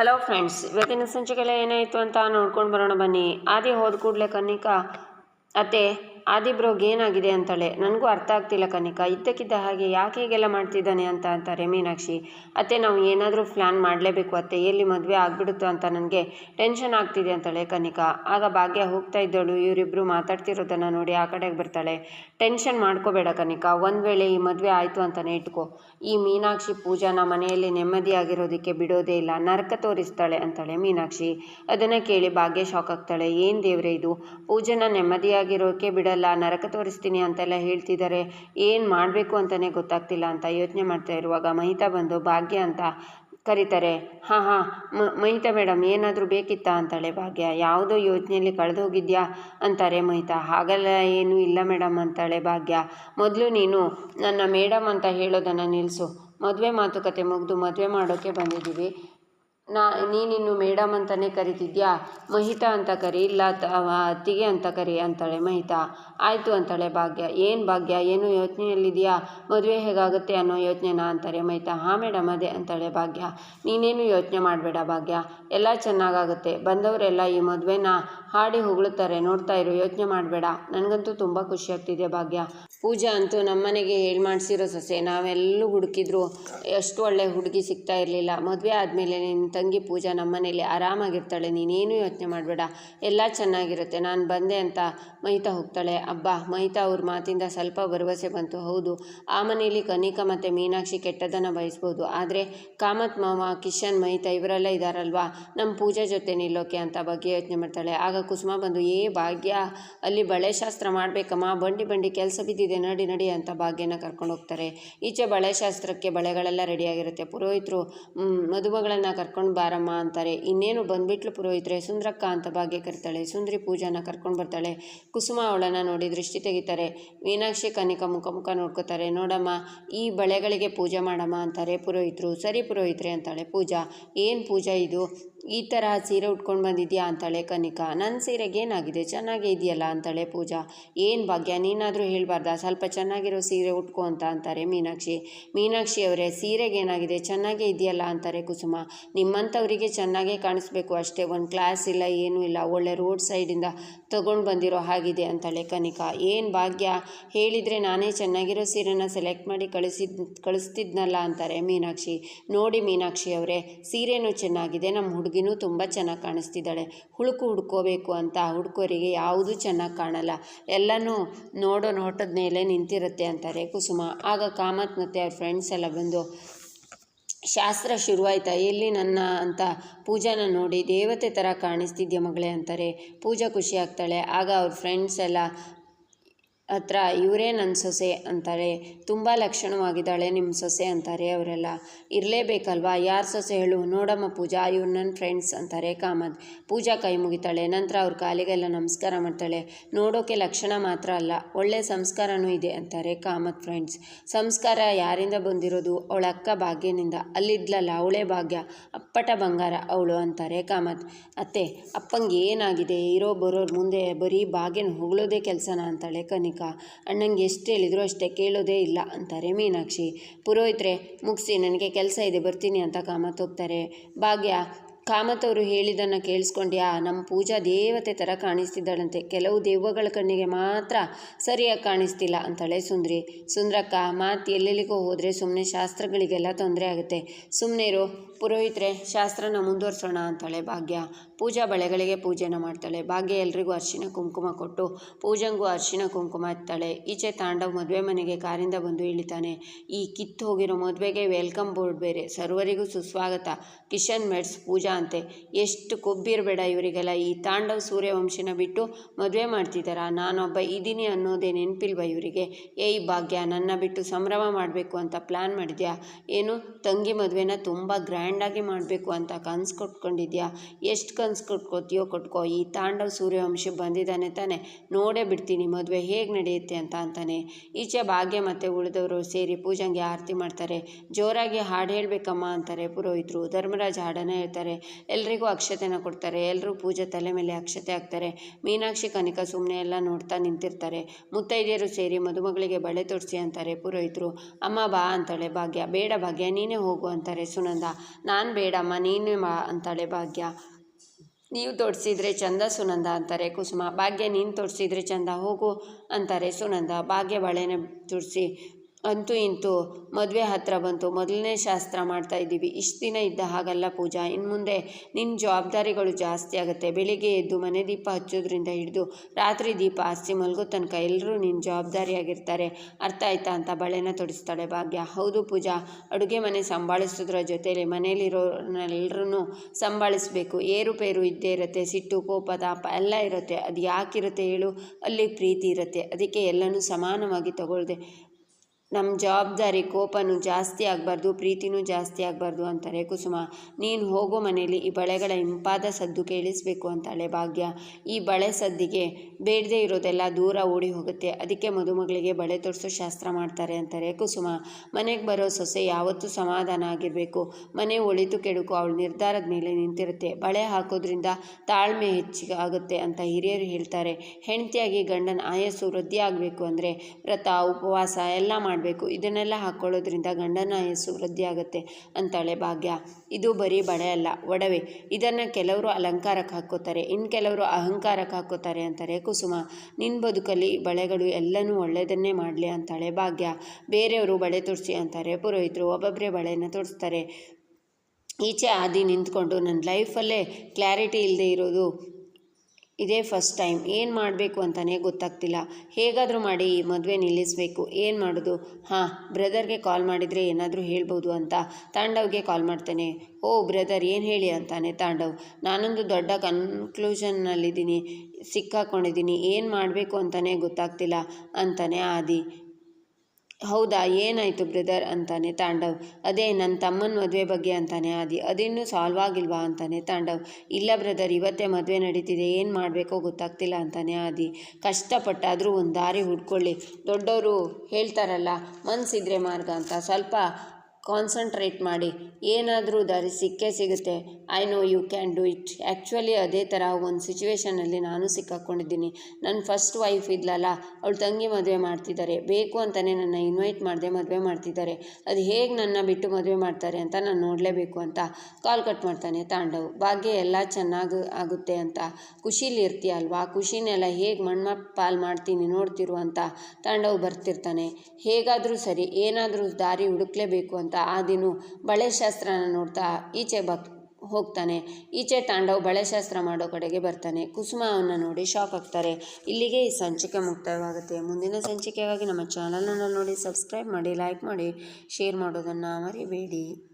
Hello friends ಇವತ್ತಿನ ಸಂಚಿಕೆಲ್ಲ ಏನಾಯಿತು ಅಂತ ನೋಡ್ಕೊಂಡು ಬರೋಣ ಬನ್ನಿ. ಆದಿ ಹೋದ ಕೂಡಲೇ ಕನ್ನಿಕಾ ಅತ್ತೆ ಆದಿ ಬ್ರೋಗ್ ಏನಾಗಿದೆ ಅಂತಾಳೆ? ನನಗೂ ಅರ್ಥ ಆಗ್ತಿಲ್ಲ ಕನಿಕಾ. ಇದ್ದಕ್ಕಿದ್ದ ಹಾಗೆ ಯಾಕೆ ಹೀಗೆಲ್ಲ ಮಾಡ್ತಿದ್ದಾನೆ ಅಂತ ಅಂತಾರೆ ಮೀನಾಕ್ಷಿ. ಅತ್ತೆ, ನಾವು ಏನಾದರೂ ಪ್ಲ್ಯಾನ್ ಮಾಡಲೇಬೇಕು ಅತ್ತೆ. ಎಲ್ಲಿ ಮದುವೆ ಆಗ್ಬಿಡುತ್ತೋ ಅಂತ ನನಗೆ ಟೆನ್ಷನ್ ಆಗ್ತಿದೆ ಅಂತಾಳೆ ಕನಿಕಾ. ಆಗ ಭಾಗ್ಯ ಹೋಗ್ತಾ ಇದ್ದಳು. ಇವರಿಬ್ಬರು ಮಾತಾಡ್ತಿರೋದನ್ನು ನೋಡಿ ಆ ಕಡೆಗೆ ಬರ್ತಾಳೆ. ಟೆನ್ಷನ್ ಮಾಡ್ಕೋಬೇಡ ಕನಿಕಾ. ಒಂದು ವೇಳೆ ಈ ಮದುವೆ ಆಯಿತು ಅಂತಲೇ ಇಟ್ಕೋ. ಈ ಮೀನಾಕ್ಷಿ ಪೂಜಾನ ಮನೆಯಲ್ಲಿ ನೆಮ್ಮದಿಯಾಗಿರೋದಕ್ಕೆ ಬಿಡೋದೇ ಇಲ್ಲ. ನರಕ ತೋರಿಸ್ತಾಳೆ ಅಂತಾಳೆ ಮೀನಾಕ್ಷಿ. ಅದನ್ನು ಕೇಳಿ ಭಾಗ್ಯ ಶಾಕ್ ಆಗ್ತಾಳೆ. ಏನು ದೇವ್ರೆ ಇದು? ಪೂಜಾನ ನೆಮ್ಮದಿಯಾಗಿರೋಕೆ ಬಿಡಲ್ಲ. ನರಕ ತೋರಿಸ್ತೀನಿ ಅಂತೆಲ್ಲ ಹೇಳ್ತಿದ್ದಾರೆ ಏನು ಮಾಡಬೇಕು ಅಂತಲೇ ಗೊತ್ತಾಗ್ತಿಲ್ಲ ಅಂತ ಯೋಚನೆ ಮಾಡ್ತಾ ಇರುವಾಗ ಮಹಿತಾ ಬಂದು, ಭಾಗ್ಯ ಅಂತ ಕರೀತಾರೆ. ಹಾಂ ಹಾಂ ಮಹಿತಾ ಮೇಡಮ್, ಏನಾದರೂ ಬೇಕಿತ್ತಾ? ಅಂತಾಳೆ ಭಾಗ್ಯ. ಯಾವುದೋ ಯೋಚನೆಯಲ್ಲಿ ಕಳೆದು ಹೋಗಿದ್ಯಾ ಅಂತಾರೆ ಮಹಿತಾ. ಹಾಗೆಲ್ಲ ಏನೂ ಇಲ್ಲ ಮೇಡಮ್ ಅಂತಾಳೆ ಭಾಗ್ಯ. ಮೊದಲು ನೀನು ನನ್ನ ಮೇಡಮ್ ಅಂತ ಹೇಳೋದನ್ನು ನಿಲ್ಲಿಸು ಮದುವೆ ಮಾತುಕತೆ ಮುಗಿದು ಮದುವೆ ಮಾಡೋಕ್ಕೆ ಬಂದಿದ್ದೀವಿ. ನಾ, ನೀನಿನ್ನು ಮೇಡಮ್ ಅಂತಲೇ ಕರಿತಿದ್ಯಾ? ಮಹಿತಾ ಅಂತ ಕರಿ, ಇಲ್ಲ ಅತ್ತಿಗೆ ಅಂತ ಕರಿ ಅಂತಾಳೆ ಮಹಿತಾ. ಆಯಿತು ಅಂತಾಳೆ ಭಾಗ್ಯ. ಏನು ಭಾಗ್ಯ? ಏನು ಯೋಚನೆಯಲ್ಲಿದೆಯಾ? ಮದುವೆ ಹೇಗಾಗುತ್ತೆ ಅನ್ನೋ ಯೋಚನೆನಾ ಅಂತಾರೆ ಮಹಿತಾ. ಹಾಂ ಮೇಡಮ್ ಅದೇ ಅಂತಾಳೆ ಭಾಗ್ಯ. ನೀನೇನು ಯೋಚನೆ ಮಾಡಬೇಡ ಭಾಗ್ಯ. ಎಲ್ಲ ಚೆನ್ನಾಗಾಗುತ್ತೆ. ಬಂದವರೆಲ್ಲ ಈ ಮದುವೆನ ಹಾಡಿ ಹೊಗಳುತ್ತಾರೆ. ನೋಡ್ತಾ ಇರು, ಯೋಚನೆ ಮಾಡಬೇಡ. ನನಗಂತೂ ತುಂಬ ಖುಷಿ ಆಗ್ತಿದೆ ಭಾಗ್ಯ? ಪೂಜಾ ಅಂತೂ ನಮ್ಮನೆಗೆ ಹೇಳಿ ಮಾಡಿಸಿರೋ ಸೊಸೆ. ನಾವೆಲ್ಲೂ ಹುಡುಕಿದ್ರು. ಎಷ್ಟು ಒಳ್ಳೆ ಹುಡುಗಿ ಸಿಗ್ತಾ ಇರಲಿಲ್ಲ. ಮದುವೆ ಆದಮೇಲೆ ನಿನ್ನ ತಂಗಿ ಪೂಜಾ ನಮ್ಮನೇಲಿ ಆರಾಮಾಗಿರ್ತಾಳೆ, ನೀನೇನು ಯೋಚನೆ ಮಾಡಬೇಡ, ಎಲ್ಲ ಚೆನ್ನಾಗಿರುತ್ತೆ, ನಾನು ಬಂದೆ ಅಂತ ಮಹಿತಾ ಹೋಗ್ತಾಳೆ. ಅಬ್ಬಾ, ಮಹಿತಾ ಅವ್ರ ಮಾತಿಂದ ಸ್ವಲ್ಪ ಭರವಸೆ ಬಂತು, ಹೌದು, ಆ ಮನೆಯಲ್ಲಿ ಕನಿಕಾ ಮತ್ತು ಮೀನಾಕ್ಷಿ ಕೆಟ್ಟದನ್ನು ಬಯಸ್ಬೋದು, ಆದರೆ ಕಾಮತ್ ಮಾವ, ಕಿಶನ್, ಮಹಿತಾ ಇವರೆಲ್ಲ ಇದ್ದಾರಲ್ವಾ ನಮ್ಮ ಪೂಜಾ ಜೊತೆ ನಿಲ್ಲೋಕೆ ಅಂತ ಬಗ್ಗೆ ಯೋಚನೆ ಮಾಡ್ತಾಳೆ. ಆಗ ಕುಸುಮ ಬಂದು, ಏ ಭಾಗ್ಯ, ಅಲ್ಲಿ ಬಳೆ ಶಾಸ್ತ್ರ ಮಾಡಬೇಕಮ್ಮ, ಬಂಡಿ ಬಂಡಿ ಕೆಲಸ ಬಿದ್ದಿದೆ, ನಡಿ ನಡಿ ಅಂತ ಭಾಗ್ಯನ ಕರ್ಕೊಂಡು ಹೋಗ್ತಾರೆ. ಈಚೆ ಬಳೆ ಶಾಸ್ತ್ರಕ್ಕೆ ಬಳೆಗಳೆಲ್ಲ ರೆಡಿಯಾಗಿರುತ್ತೆ ಪುರೋಹಿತರು ಮದುಮಗಳನ್ನು ಕರ್ಕೊಂಡು ಬಾರಮ್ಮ ಅಂತಾರೆ. ಇನ್ನೇನು ಬಂದ್ಬಿಟ್ಲು ಪುರೋಹಿತರೆ, ಸುಂದ್ರಕ್ಕ ಅಂತ ಭಾಗ್ಯ ಕರಿತಾಳೆ. ಸುಂದರಿ ಪೂಜಾನ ಕರ್ಕೊಂಡು ಬರ್ತಾಳೆ. ಕುಸುಮ ಅವಳನ್ನು ನೋಡಿ ದೃಷ್ಟಿ ತೆಗಿತಾರೆ. ಮೀನಾಕ್ಷಿ ಕನಿಕ ಮುಖ ಮುಖ ನೋಡ್ಕೋತಾರೆ. ನೋಡಮ್ಮ, ಈ ಬಳೆಗಳಿಗೆ ಪೂಜೆ ಮಾಡಮ್ಮ ಅಂತಾರೆ ಪುರೋಹಿತರು. ಸರಿ ಪುರೋಹಿತ್ರೆ ಅಂತಾಳೆ ಪೂಜಾ. ಏನು ಪೂಜಾ ಇದು? ಈ ಥರ ಸೀರೆ ಉಟ್ಕೊಂಡು ಬಂದಿದ್ಯಾ ಅಂತಾಳೆ ಕನಿಕಾ. ನನ್ನ ಸೀರೆಗೆ ಏನಾಗಿದೆ? ಚೆನ್ನಾಗೇ ಇದೆಯಲ್ಲ ಅಂತಾಳೆ ಪೂಜಾ. ಏನು ಭಾಗ್ಯ? ನೀನಾದರೂ ಹೇಳಬಾರ್ದಾ? ಸ್ವಲ್ಪ ಚೆನ್ನಾಗಿರೋ ಸೀರೆ ಉಟ್ಕೋ ಅಂತ ಅಂತಾರೆ ಮೀನಾಕ್ಷಿ. ಮೀನಾಕ್ಷಿ ಅವರೇ, ಸೀರೆಗೆ ಏನಾಗಿದೆ? ಚೆನ್ನಾಗೇ ಇದೆಯಲ್ಲ ಅಂತಾರೆ ಕುಸುಮ. ನಿಮ್ಮಂಥವರಿಗೆ ಚೆನ್ನಾಗೇ ಕಾಣಿಸ್ಬೇಕು ಅಷ್ಟೇ. ಒಂದು ಕ್ಲಾಸ್ ಇಲ್ಲ, ಏನೂ ಇಲ್ಲ. ಒಳ್ಳೆ ರೋಡ್ ಸೈಡಿಂದ ತೊಗೊಂಡು ಬಂದಿರೋ ಹಾಗಿದೆ ಅಂತಾಳೆ ಕನಿಕಾ. ಏನು ಭಾಗ್ಯ? ಹೇಳಿದರೆ ನಾನೇ ಚೆನ್ನಾಗಿರೋ ಸೀರೆನ ಸೆಲೆಕ್ಟ್ ಮಾಡಿ ಕಳಿಸಿದ್, ಕಳಿಸ್ತಿದ್ನಲ್ಲ ಅಂತಾರೆ ಮೀನಾಕ್ಷಿ. ನೋಡಿ ಮೀನಾಕ್ಷಿ ಅವರೇ, ಸೀರೆನೂ ಚೆನ್ನಾಗಿದೆ ನಮ್ಮ ಹುಡುಗಿನೂ ತುಂಬ ಚೆನ್ನಾಗಿ ಕಾಣಿಸ್ತಿದ್ದಾಳೆ. ಹುಳುಕು ಹುಡ್ಕೋಬೇಕು ಅಂತ ಹುಡುಕೋರಿಗೆ ಯಾವುದೂ ಚೆನ್ನಾಗಿ ಕಾಣಲ್ಲ. ಎಲ್ಲನೂ ನೋಡೋ ನೋಟದ ಮೇಲೆ ನಿಂತಿರುತ್ತೆ ಅಂತಾರೆ ಕುಸುಮ. ಆಗ ಕಾಮತ್ ಮತ್ತು ಅವ್ರ ಫ್ರೆಂಡ್ಸ್ ಎಲ್ಲ ಬಂದು, ಶಾಸ್ತ್ರ ಶುರುವಾಯ್ತಾ? ಎಲ್ಲಿ ನನ್ನ ಅಂತ ಪೂಜಾನ ನೋಡಿ ದೇವತೆ ಥರ ಕಾಣಿಸ್ತಿದ್ಯ ಮಗಳೇ? ಅಂತಾರೆ. ಪೂಜಾ ಖುಷಿ ಆಗ್ತಾಳೆ. ಆಗ ಅವ್ರ ಫ್ರೆಂಡ್ಸ್ ಎಲ್ಲ ಹತ್ರ ಇವರೇ ನನ್ನ ಸೊಸೆ ಅಂತಾರೆ, ತುಂಬ ಲಕ್ಷಣವಾಗಿದ್ದಾಳೆ ನಿಮ್ಮ ಸೊಸೆ ಅಂತಾರೆ ಅವರೆಲ್ಲ. ಇರಲೇಬೇಕಲ್ವಾ? ಯಾರು ಸೊಸೆ ಹೇಳು? ನೋಡಮ್ಮ ಪೂಜಾ, ಇವ್ರು ನನ್ನ ಫ್ರೆಂಡ್ಸ್ ಅಂತಾರೆ ಕಾಮತ್. ಪೂಜಾ ಕೈ ಮುಗಿತಾಳೆ, ನಂತರ ಅವ್ರ ಕಾಲಿಗೆಲ್ಲ ನಮಸ್ಕಾರ ಮಾಡ್ತಾಳೆ. ನೋಡೋಕೆ ಲಕ್ಷಣ ಮಾತ್ರ ಅಲ್ಲ, ಒಳ್ಳೆ ಸಂಸ್ಕಾರನೂ ಇದೆ ಅಂತಾರೆ ಕಾಮತ್ ಫ್ರೆಂಡ್ಸ್ ಸಂಸ್ಕಾರ ಯಾರಿಂದ ಬಂದಿರೋದು? ಅವಳ ಅಕ್ಕ ಭಾಗ್ಯನಿಂದ ಅಲ್ಲಿದ್ಲಲ್ಲ ಅವಳೇ ಭಾಗ್ಯ. ಅಪ್ಪಟ ಬಂಗಾರ ಅವಳು ಅಂತಾರೆ ಕಾಮತ್. ಅತ್ತೆ, ಅಪ್ಪಂಗೆ ಏನಾಗಿದೆ? ಇರೋ ಬರೋರು ಮುಂದೆ ಬರೀ ಭಾಗ್ಯನ ಹೊಗಳೋದೇ ಕೆಲಸನ ಅಂತಾಳೆ ಕನಿಕಾ. ಅಣ್ಣಂಗೆ ಎಷ್ಟು ಹೇಳಿದ್ರು ಅಷ್ಟೇ ಕೇಳೋದೇ ಇಲ್ಲ ಅಂತಾರೆ ಮೀನಾಕ್ಷಿ. ಪುರೋಹಿತ್ರೆ, ಮುಗಿಸಿ, ನನಗೆ ಕೆಲಸ ಇದೆ, ಬರ್ತೀನಿ ಅಂತ ಕಾಮತ್ ಹೋಗ್ತಾರೆ. ಭಾಗ್ಯ ಕಾಮತ್ ಅವರು ಹೇಳಿದ್ದನ್ನು ಕೇಳಿಸ್ಕೊಂಡ್ಯಾ? ನಮ್ಮ ಪೂಜಾ ದೇವತೆ ಥರ ಕಾಣಿಸ್ತಿದ್ದಾಳಂತೆ. ಕೆಲವು ದೆವ್ವಗಳ ಕಣ್ಣಿಗೆ ಮಾತ್ರ ಸರಿಯಾಗಿ ಕಾಣಿಸ್ತಿಲ್ಲ ಅಂತಾಳೆ ಸುಂದ್ರಿ. ಸುಂದ್ರಕ್ಕ, ಮಾತು ಎಲ್ಲೆಲ್ಲಿಗೋ ಹೋದರೆ ಸುಮ್ಮನೆ ಶಾಸ್ತ್ರಗಳಿಗೆಲ್ಲ ತೊಂದರೆ ಆಗುತ್ತೆ. ಸುಮ್ಮನೆ ಇರೋ ಪುರೋಹಿತ್ರೆ, ಶಾಸ್ತ್ರನ ಮುಂದುವರ್ಸೋಣ ಅಂತಾಳೆ ಭಾಗ್ಯ. ಪೂಜಾ ಬಳೆಗಳಿಗೆ ಪೂಜೆನ ಮಾಡ್ತಾಳೆ. ಭಾಗ್ಯ ಎಲ್ರಿಗೂ ಅರ್ಶಿನ ಕುಂಕುಮ ಕೊಟ್ಟು ಪೂಜಂಗೂ ಅರಿಶಿನ ಕುಂಕುಮ ಹಚ್ತಾಳೆ ಈಚೆ ತಾಂಡವ್ ಮದುವೆ ಮನೆಗೆ ಕಾರಿಂದ ಬಂದು ಇಳಿತಾನೆ. ಈ ಕಿತ್ತು ಹೋಗಿರೋ ಮದುವೆಗೆ ವೆಲ್ಕಮ್ ಬೋರ್ಡ್ ಬೇರೆ. ಸರ್ವರಿಗೂ ಸುಸ್ವಾಗತ. ಕಿಶನ್ ಮೆಡ್ಸ್ ಪೂಜಾ ಅಂತೆ. ಎಷ್ಟು ಕೊಬ್ಬಿರಬೇಡ ಇವರಿಗೆಲ್ಲ. ಈ ತಾಂಡವ್ ಸೂರ್ಯವಂಶನ ಬಿಟ್ಟು ಮದುವೆ ಮಾಡ್ತಿದ್ದಾರಾ ನಾನೊಬ್ಬ ಇದ್ದೀನಿ ಅನ್ನೋದೇ ನೆನಪಿಲ್ವ ಇವರಿಗೆ? ಏಯ್ ಭಾಗ್ಯ, ನನ್ನ ಬಿಟ್ಟು ಸಂಭ್ರಮ ಮಾಡಬೇಕು ಅಂತ ಪ್ಲ್ಯಾನ್ ಮಾಡಿದ್ಯಾ? ಏನು, ತಂಗಿ ಮದುವೆನ ತುಂಬ ಗ್ರ್ಯಾಂಡಾಗಿ ಮಾಡಬೇಕು ಅಂತ ಕನ್ಸು ಕೊಟ್ಕೊಂಡಿದ್ಯಾ? ಎಷ್ಟು ಕನ್ಸು ಕೊಟ್ಕೋತೀಯೋ ಕೊಟ್ಕೋ, ಈ ತಾಂಡವ ಸೂರ್ಯವಂಶ ಬಂದಿದ್ದಾನೆ ತಾನೆ. ನೋಡೇ ಬಿಡ್ತೀನಿ, ಮದುವೆ ಹೇಗೆ ನಡೆಯುತ್ತೆ ಅಂತ ಅಂತಾನೆ. ಈಚೆ ಭಾಗ್ಯ ಮತ್ತು ಉಳಿದವರು ಸೇರಿ ಪೂಜಂಗೆ ಆರತಿ ಮಾಡ್ತಾರೆ. ಜೋರಾಗಿ ಹಾಡು ಹೇಳಬೇಕಮ್ಮ ಅಂತಾರೆ ಪುರೋಹಿತರು. ಧರ್ಮರಾಜ್ ಹಾಡನ್ನು ಹೇಳ್ತಾರೆ. ಎಲ್ರಿಗೂ ಅಕ್ಷತೆನ ಕೊಡ್ತಾರೆ ಎಲ್ಲರೂ ಪೂಜೆ ತಲೆ ಮೇಲೆ ಅಕ್ಷತೆ ಹಾಕ್ತಾರೆ, ಮೀನಾಕ್ಷಿ ಕನಿಕ ಸುಮ್ಮನೆ ಎಲ್ಲ ನೋಡ್ತಾ ನಿಂತಿರ್ತಾರೆ, ಮುತ್ತೈದೆಯರು ಸೇರಿ ಮದುಮಗಳಿಗೆ ಬಳೆ ತೊಡಿಸಿ ಅಂತಾರೆ ಪುರೋಹಿತರು, ಅಮ್ಮ ಬಾ ಅಂತಾಳೆ ಭಾಗ್ಯ, ಬೇಡ ಭಾಗ್ಯ, ನೀನೇ ಹೋಗು ಅಂತಾರೆ ಸುನಂದ, ನಾನು ಬೇಡಮ್ಮ, ನೀನೇ ಬಾ ಅಂತಾಳೆ ಭಾಗ್ಯ. ನೀವು ತೊಡಿಸಿದ್ರೆ ಚಂದ ಸುನಂದ ಅಂತಾರೆ ಕುಸುಮ, ಭಾಗ್ಯ, ನೀನು ತೊಡಿಸಿದ್ರೆ ಚಂದ, ಹೋಗು ಅಂತಾರೆ ಸುನಂದ, ಭಾಗ್ಯ ಬಳೆನ ತುಡಿಸಿ ಅಂತೂ ಇಂತೂ ಮದುವೆ ಹತ್ತಿರ ಬಂತು. ಮೊದಲನೇ ಶಾಸ್ತ್ರ ಮಾಡ್ತಾ ಇದ್ದೀವಿ. ಇಷ್ಟು ದಿನ ಇದ್ದ ಹಾಗಲ್ಲ ಪೂಜಾ. ಇನ್ನು ಮುಂದೆ ನಿನ್ನ ಜವಾಬ್ದಾರಿಗಳು ಜಾಸ್ತಿ ಆಗುತ್ತೆ. ಬೆಳಿಗ್ಗೆ ಎದ್ದು ಮನೆ ದೀಪ ಹಚ್ಚೋದ್ರಿಂದ ಹಿಡಿದು ರಾತ್ರಿ ದೀಪ ಹಚ್ಚಿ ಮಲಗೋ ತನಕ ಎಲ್ಲರೂ ನಿನ್ನ ಜವಾಬ್ದಾರಿಯಾಗಿರ್ತಾರೆ. ಅರ್ಥ ಆಯ್ತಾ ಅಂತ ಬಳೆನ ತೊಡಿಸ್ತಾಳೆ ಭಾಗ್ಯ. ಹೌದು ಪೂಜಾ, ಅಡುಗೆ ಮನೆ ಸಂಭಾಳಿಸೋದ್ರ ಜೊತೆಯಲ್ಲಿ ಮನೇಲಿರೋನೆಲ್ಲರೂ ಸಂಭಾಳಿಸ್ಬೇಕು. ಏರುಪೇರು ಇದ್ದೇ ಇರುತ್ತೆ. ಸಿಟ್ಟು, ಕೋಪ, ತಾಪ ಎಲ್ಲ ಇರುತ್ತೆ. ಅದು ಯಾಕಿರುತ್ತೆ ಹೇಳು, ಅಲ್ಲಿ ಪ್ರೀತಿ ಇರುತ್ತೆ. ಅದಕ್ಕೆ ಎಲ್ಲನೂ ಸಮಾನವಾಗಿ ತಗೊಳ್ದೆ ನಮ್ಮ ಜವಾಬ್ದಾರಿ ಕೋಪನೂ ಜಾಸ್ತಿ ಆಗಬಾರ್ದು, ಪ್ರೀತಿನೂ ಜಾಸ್ತಿ ಆಗಬಾರ್ದು ಅಂತಾರೆ. ಕುಸುಮ, ನೀನು ಹೋಗೋ ಮನೆಯಲ್ಲಿ ಈ ಬಳೆಗಳ ಇಂಪಾದ ಸದ್ದು ಕೇಳಿಸ್ಬೇಕು ಅಂತಾಳೆ ಭಾಗ್ಯ. ಈ ಬಳೆ ಸದ್ದಿಗೆ ಬೇಡದೇ ಇರೋದೆಲ್ಲ ದೂರ ಓಡಿ ಹೋಗುತ್ತೆ. ಅದಕ್ಕೆ ಮದುಮಗಳಿಗೆ ಬಳೆ ತೊಡಿಸೋ ಶಾಸ್ತ್ರ ಮಾಡ್ತಾರೆ ಅಂತಾರೆ. ಕುಸುಮ, ಮನೆಗೆ ಬರೋ ಸೊಸೆ ಯಾವತ್ತೂ ಸಮಾಧಾನ ಆಗಿರಬೇಕು. ಮನೆ ಒಳಿತು ಕೆಡುಕು ಅವಳು ನಿರ್ಧಾರದ ಮೇಲೆ ನಿಂತಿರುತ್ತೆ. ಬಳೆ ಹಾಕೋದ್ರಿಂದ ತಾಳ್ಮೆ ಹೆಚ್ಚಿಗೆ ಆಗುತ್ತೆ ಅಂತ ಹಿರಿಯರು ಹೇಳ್ತಾರೆ. ಹೆಂಡತಿಯಾಗಿ ಗಂಡನ ಆಯಸ್ಸು ವೃದ್ಧಿ ಆಗಬೇಕು ಅಂದರೆ ವ್ರತ, ಉಪವಾಸ ಎಲ್ಲ ಮಾಡಬೇಕು. ಇದನ್ನೆಲ್ಲ ಹಾಕ್ಕೊಳ್ಳೋದ್ರಿಂದ ಗಂಡನ ಆಯಸ್ಸು ವೃದ್ಧಿ ಆಗುತ್ತೆ ಅಂತಾಳೆ ಭಾಗ್ಯ. ಇದು ಬರೀ ಬಳೆ ಅಲ್ಲ, ಒಡವೆ. ಇದನ್ನು ಕೆಲವರು ಅಲಂಕಾರಕ್ಕೆ ಹಾಕೋತಾರೆ ಇನ್ನು ಕೆಲವರು ಅಹಂಕಾರಕ್ಕೆ ಹಾಕೋತಾರೆ ಅಂತಾರೆ. ಕುಸುಮ ನಿನ್ನ ಬದುಕಲ್ಲಿ ಬಳೆಗಳು ಎಲ್ಲನೂ ಒಳ್ಳೆಯದನ್ನೇ ಮಾಡಲಿ ಅಂತಾಳೆ ಭಾಗ್ಯ. ಬೇರೆಯವರು ಬಳೆ ತೋರಿಸಿ ಅಂತಾರೆ, ಪುರೋಹಿತರು ಒಬ್ಬೊಬ್ಬರೇ ಬಳೆನ ತೋರಿಸ್ತಾರೆ ಈಚೆ ಆದಿ ನಿಂತ್ಕೊಂಡು ನನ್ನ ಲೈಫಲ್ಲೇ ಕ್ಲಾರಿಟಿ ಇಲ್ಲದೆ ಇರೋದು ಇದೇ ಫಸ್ಟ್ ಟೈಮ್ ಏನು ಮಾಡಬೇಕು ಅಂತಲೇ ಗೊತ್ತಾಗ್ತಿಲ್ಲ. ಹೇಗಾದರೂ ಮಾಡಿ ಈ ಮದುವೆ ನಿಲ್ಲಿಸಬೇಕು. ಏನು ಮಾಡೋದು? ಹಾಂ ಬ್ರದರ್ಗೆ ಕಾಲ್ ಮಾಡಿದರೆ ಏನಾದರೂ ಹೇಳ್ಬೋದು ಅಂತ ತಾಂಡವ್ಗೆ ಕಾಲ್ ಮಾಡ್ತೇನೆ. ಓ ಬ್ರದರ್ ಏನು ಹೇಳಿ ಅಂತಾನೆ ತಾಂಡವ್. ನಾನೊಂದು ದೊಡ್ಡ ಕನ್ಕ್ಲೂಷನ್ನಲ್ಲಿದ್ದೀನಿ ಸಿಕ್ಕಾಕೊಂಡಿದ್ದೀನಿ. ಏನು ಮಾಡಬೇಕು ಅಂತಲೇ ಗೊತ್ತಾಗ್ತಿಲ್ಲ ಅಂತಾನೆ ಆದಿ. ಹೌದಾ, ಏನಾಯಿತು ಬ್ರದರ್? ಅಂತಾನೆ ತಾಂಡವ್. ಅದೇ ನನ್ನ ತಮ್ಮನ ಮದುವೆ ಬಗ್ಗೆ ಅಂತಾನೆ ಆದಿ. ಅದಿನ್ನೂ ಸಾಲ್ವ್ ಆಗಿಲ್ವಾ? ಅಂತಾನೆ ತಾಂಡವ್. ಇಲ್ಲ ಬ್ರದರ್, ಇವತ್ತೇ ಮದುವೆ ನಡೀತಿದೆ. ಏನು ಮಾಡಬೇಕೋ ಗೊತ್ತಾಗ್ತಿಲ್ಲ ಅಂತಾನೆ ಆದಿ. ಕಷ್ಟಪಟ್ಟಾದರೂ ಒಂದು ದಾರಿ ಹುಡ್ಕೊಳ್ಳಿ. ದೊಡ್ಡವರು ಹೇಳ್ತಾರಲ್ಲ ಮನಸ್ಸಿದ್ರೆ ಮಾರ್ಗ ಅಂತ. ಸ್ವಲ್ಪ ಕಾನ್ಸಂಟ್ರೇಟ್ ಮಾಡಿ. ಏನಾದರೂ ದಾರಿ ಸಿಕ್ಕೇ ಸಿಗುತ್ತೆ. I know you can do it actually ಅದೇ ಥರ ಒಂದು ಸಿಚುವೇಷನಲ್ಲಿ ನಾನು ಸಿಕ್ಕಾಕ್ಕೊಂಡಿದ್ದೀನಿ ನನ್ನ ಫಸ್ಟ್ ವೈಫ್ ಇದ್ಲಲ್ಲ, ಅವಳು ತಂಗಿ ಮದುವೆ ಮಾಡ್ತಿದ್ದಾರೆ. ಬೇಕು ಅಂತಲೇ ನನ್ನ ಇನ್ವೈಟ್ ಮಾಡದೆ, ಮದುವೆ ಮಾಡ್ತಿದ್ದಾರೆ. ಅದು ಹೇಗೆ ನನ್ನ ಬಿಟ್ಟು ಮದುವೆ ಮಾಡ್ತಾರೆ ಅಂತ ನಾನು ನೋಡಲೇಬೇಕು ಅಂತ ಕಾಲ್ ಕಟ್ ಮಾಡ್ತಾನೆ ತಾಂಡವ್. ಭಾಗ್ಯ ಎಲ್ಲ ಚೆನ್ನಾಗಿ ಆಗುತ್ತೆ ಅಂತ. ಖುಷೀಲಿ ಇರ್ತೀಯ ಅಲ್ವಾ ಖುಷಿನೆಲ್ಲ ಹೇಗೆ ಮಣ್ಮ ಪಾಲ್ ಮಾಡ್ತೀನಿ ನೋಡ್ತಿರು ಅಂತ ತಾಂಡವ್ ಬರ್ತಿರ್ತಾನೆ. ಹೇಗಾದರೂ ಸರಿ, ಏನಾದರೂ ದಾರಿ ಹುಡುಕ್ಲೇಬೇಕು ಅಂತ ಆ ದಿನ ಬಳೆ ಶಾಸ್ತ್ರನ ನೋಡ್ತಾ ಈಚೆ ಬಕ್ ಹೋಗ್ತಾನೆ. ಈಚೆ ತಾಂಡವ್ ಬಳೆಶಾಸ್ತ್ರ ಮಾಡೋ ಕಡೆಗೆ ಬರ್ತಾನೆ. ಕುಸುಮ ಅವನ್ನ ನೋಡಿ ಶಾಕ್ ಆಗ್ತಾರೆ. ಇಲ್ಲಿಗೆ ಈ ಸಂಚಿಕೆ ಮುಕ್ತಾಯವಾಗುತ್ತೆ ಮುಂದಿನ ಸಂಚಿಕೆಗಾಗಿ ನಮ್ಮ ಚಾನಲನ್ನು ನೋಡಿ ಸಬ್ಸ್ಕ್ರೈಬ್ ಮಾಡಿ ಲೈಕ್ ಮಾಡಿ ಶೇರ್ ಮಾಡೋದನ್ನು ಮರಿಬೇಡಿ.